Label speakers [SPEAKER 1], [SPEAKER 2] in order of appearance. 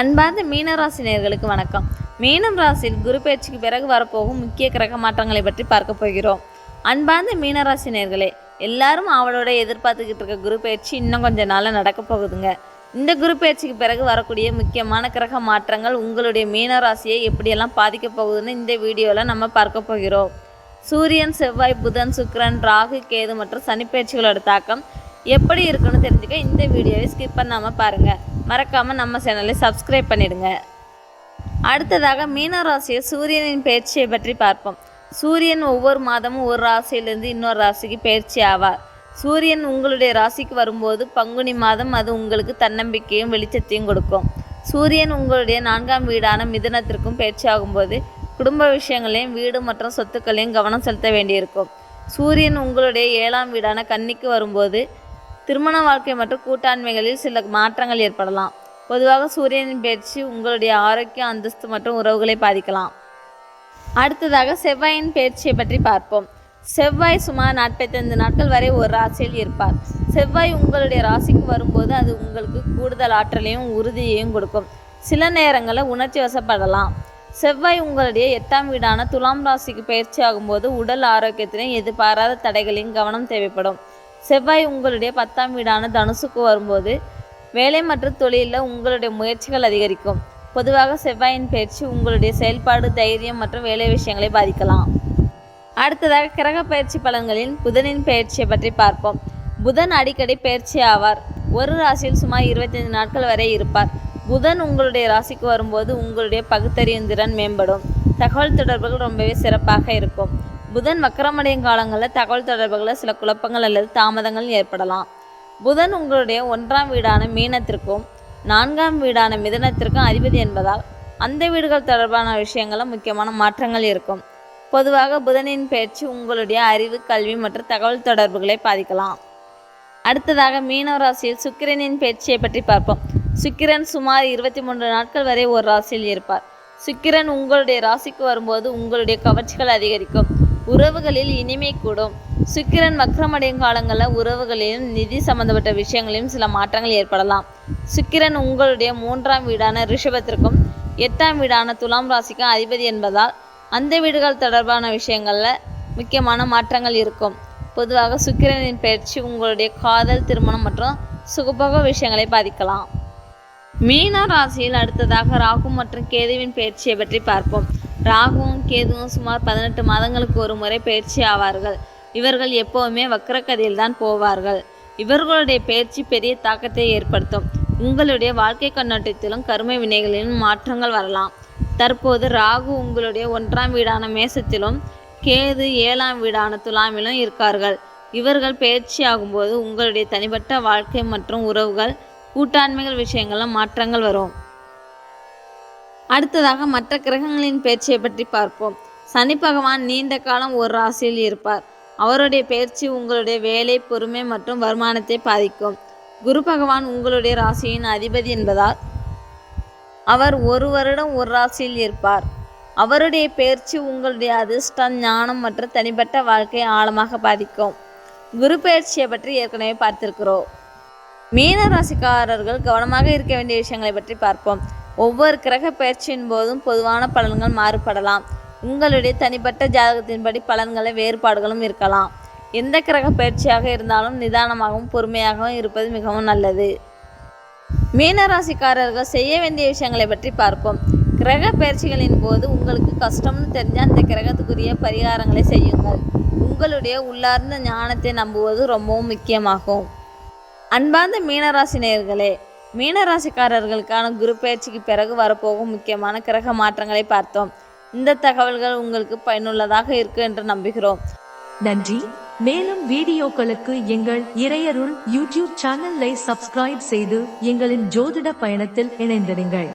[SPEAKER 1] அன்பார்ந்த மீனராசினியர்களுக்கு வணக்கம். மீனம் ராசியில் குரு பயிற்சிக்கு பிறகு வரப்போகும் முக்கிய கிரக மாற்றங்களை பற்றி பார்க்க போகிறோம். அன்பார்ந்த மீனராசினியர்களே எல்லாரும் அவளோட எதிர்பார்த்துக்கிட்டு இருக்க குரு பயிற்சி இன்னும் கொஞ்ச நாளில் நடக்க போகுதுங்க. இந்த குரு பயிற்சிக்கு பிறகு வரக்கூடிய முக்கியமான கிரக மாற்றங்கள் உங்களுடைய மீனராசியை எப்படியெல்லாம் பாதிக்க போகுதுன்னு இந்த வீடியோவில் நம்ம பார்க்க போகிறோம். சூரியன் செவ்வாய் புதன் சுக்கிரன் ராகு கேது மற்றும் சனி பயிற்சிகளோட தாக்கம் எப்படி இருக்குன்னு தெரிஞ்சுக்க இந்த வீடியோவை ஸ்கிப் பண்ணாமல் பாருங்கள் மறக்காமல் நம்ம சேனலை சப்ஸ்கிரைப் பண்ணிடுங்க. அடுத்ததாக மீன ராசியை சூரியனின் பயிற்சியை பற்றி பார்ப்போம். சூரியன் ஒவ்வொரு மாதமும் ஒரு ராசியிலிருந்து இன்னொரு ராசிக்கு பயிற்சி ஆவார். சூரியன் உங்களுடைய ராசிக்கு வரும்போது பங்குனி மாதம் அது உங்களுக்கு தன்னம்பிக்கையும் வெளிச்சத்தையும் கொடுக்கும். சூரியன் உங்களுடைய நான்காம் வீடான மிதுனத்திற்கும் பயிற்சி ஆகும்போது குடும்ப விஷயங்களையும் வீடு மற்றும் சொத்துக்களையும் கவனம் செலுத்த வேண்டியிருக்கும். சூரியன் உங்களுடைய ஏழாம் வீடான கன்னிக்கு வரும்போது திருமண வாழ்க்கை மற்றும் கூட்டாண்மைகளில் சில மாற்றங்கள் ஏற்படலாம். பொதுவாக சூரியனின் பயிற்சி உங்களுடைய ஆரோக்கியம் அந்தஸ்து மற்றும் உறவுகளை பாதிக்கலாம். அடுத்ததாக செவ்வாயின் பயிற்சியை பற்றி பார்ப்போம். செவ்வாய் சுமார் நாற்பத்தைந்து நாட்கள் வரை ஒரு ராசியில் இருப்பார். செவ்வாய் உங்களுடைய ராசிக்கு வரும்போது அது உங்களுக்கு கூடுதல் ஆற்றலையும் உறுதியையும் கொடுக்கும். சில நேரங்களில் உணர்ச்சி வசப்படலாம். செவ்வாய் உங்களுடைய எட்டாம் வீடான துலாம் ராசிக்கு பயிற்சி ஆகும்போது உடல் ஆரோக்கியத்திலும் எதிர்பாராத தடைகளையும் கவனம் தேவைப்படும். செவ்வாய் உங்களுடைய பத்தாம் வீடான தனுசுக்கு வரும்போது வேலை மற்றும் தொழிலில் உங்களுடைய முயற்சிகள் அதிகரிக்கும். பொதுவாக செவ்வாயின் பயிற்சி உங்களுடைய செயல்பாடு தைரியம் மற்றும் வேலை விஷயங்களை பாதிக்கலாம். அடுத்ததாக கிரக பயிற்சி பலன்களின் புதனின் பயிற்சியை பற்றி பார்ப்போம். புதன் அடிக்கடி பயிற்சி ஆவார். ஒரு ராசியில் சுமார் இருபத்தைந்து நாட்கள் வரை இருப்பார். புதன் உங்களுடைய ராசிக்கு வரும்போது உங்களுடைய பகுத்தறியும் திறன் மேம்படும். தகவல் தொடர்புகள் ரொம்பவே சிறப்பாக இருக்கும். புதன் வக்கரமடையும் காலங்களில் தகவல் தொடர்புகளில் சில குழப்பங்கள் அல்லது தாமதங்கள் ஏற்படலாம். புதன் உங்களுடைய ஒன்றாம் வீடான மீனத்திற்கும் நான்காம் வீடான மிதனத்திற்கும் அதிபதி என்பதால் அந்த வீடுகள் தொடர்பான விஷயங்களில் முக்கியமான மாற்றங்கள் இருக்கும். பொதுவாக புதனின் பயிற்சி உங்களுடைய அறிவு கல்வி மற்றும் தகவல் தொடர்புகளை பாதிக்கலாம். அடுத்ததாக மீனவ ராசியில் சுக்கிரனின் பயிற்சியை பற்றி பார்ப்போம். சுக்கிரன் சுமார் இருபத்தி மூன்று நாட்கள் வரை ஒரு ராசியில் இருப்பார். சுக்கிரன் உங்களுடைய ராசிக்கு வரும்போது உங்களுடைய கவர்ச்சிகள் அதிகரிக்கும். உறவுகளில் இனிமை கூடும். சுக்கிரன் வக்ரமடையும் காலங்களில் உறவுகளிலும் நிதி சம்பந்தப்பட்ட விஷயங்களிலும் சில மாற்றங்கள் ஏற்படலாம். சுக்கிரன் உங்களுடைய மூன்றாம் வீடான ரிஷபத்திற்கும் எட்டாம் வீடான துலாம் ராசிக்கும் அதிபதி என்பதால் அந்த வீடுகள் தொடர்பான விஷயங்களில் முக்கியமான மாற்றங்கள் இருக்கும். பொதுவாக சுக்கிரனின் பயிற்சி உங்களுடைய காதல் திருமணம் மற்றும் சுகபோக விஷயங்களை பாதிக்கலாம். மீன ராசியில் அடுத்ததாக ராகு மற்றும் கேதுவின் பயிற்சியை பற்றி பார்ப்போம். ராகுவும் கேதுவும் சுமார் பதினெட்டு மாதங்களுக்கு ஒரு முறை பயிற்சி ஆவார்கள். இவர்கள் எப்போவுமே வக்கரக்கதையில் தான் போவார்கள். இவர்களுடைய பயிற்சி பெரிய தாக்கத்தை ஏற்படுத்தும். உங்களுடைய வாழ்க்கை கண்ணோட்டத்திலும் கருமை வினைகளிலும் மாற்றங்கள் வரலாம். தற்போது ராகு உங்களுடைய ஒன்றாம் வீடான மேசத்திலும் கேது ஏழாம் வீடான துலாமிலும் இருக்கார்கள். இவர்கள் பயிற்சி ஆகும்போது உங்களுடைய தனிப்பட்ட வாழ்க்கை மற்றும் உறவுகள் கூட்டாண்மைகள் விஷயங்களில் மாற்றங்கள் வரும். அடுத்ததாக மற்ற கிரகங்களின் பயிற்சியை பற்றி பார்ப்போம். சனி பகவான் நீண்ட காலம் ஒரு ராசியில் இருப்பார். அவருடைய பயிற்சி உங்களுடைய வேலை பொறுமை மற்றும் வருமானத்தை பாதிக்கும். குரு பகவான் உங்களுடைய ராசியின் அதிபதி என்பதால் அவர் ஒரு வருடம் ஒரு ராசியில் இருப்பார். அவருடைய பயிற்சி உங்களுடைய அதிர்ஷ்டம் ஞானம் மற்றும் தனிப்பட்ட வாழ்க்கையை ஆழமாக பாதிக்கும். குரு பயிற்சியை பற்றி ஏற்கனவே பார்த்திருக்கிறோம். மீன ராசிக்காரர்கள் கவனமாக இருக்க வேண்டிய விஷயங்களை பற்றி பார்ப்போம். ஒவ்வொரு கிரக பயிற்சியின் போதும் பொதுவான பலன்கள் மாறுபடலாம். உங்களுடைய தனிப்பட்ட ஜாதகத்தின்படி பலன்களை வேறுபாடுகளும் இருக்கலாம். எந்த கிரக பயிற்சியாக இருந்தாலும் நிதானமாகவும் பொறுமையாகவும் இருப்பது மிகவும் நல்லது. மீனராசிக்காரர்கள் செய்ய வேண்டிய விஷயங்களை பற்றி பார்ப்போம். கிரக பயிற்சிகளின் போது உங்களுக்கு கஷ்டம்னு தெரிஞ்சால் அந்த கிரகத்துக்குரிய பரிகாரங்களை செய்யுங்கள். உங்களுடைய உள்ளார்ந்த ஞானத்தை நம்புவது ரொம்பவும் முக்கியமாகும். அன்பார்ந்த மீனராசினியர்களே மீனராசிக்காரர்களுக்கான குரு பயிற்சிக்கு பிறகு வரப்போகும் முக்கியமான கிரக மாற்றங்களை பார்த்தோம். இந்த தகவல்கள் உங்களுக்கு பயனுள்ளதாக இருக்கு என்று நம்புகிறோம்.
[SPEAKER 2] நன்றி. மேலும் வீடியோக்களுக்கு எங்கள் இறையருள் யூடியூப் சேனலை சப்ஸ்கிரைப் செய்து எங்களின் ஜோதிட பயணத்தில் இணைந்திருங்கள்.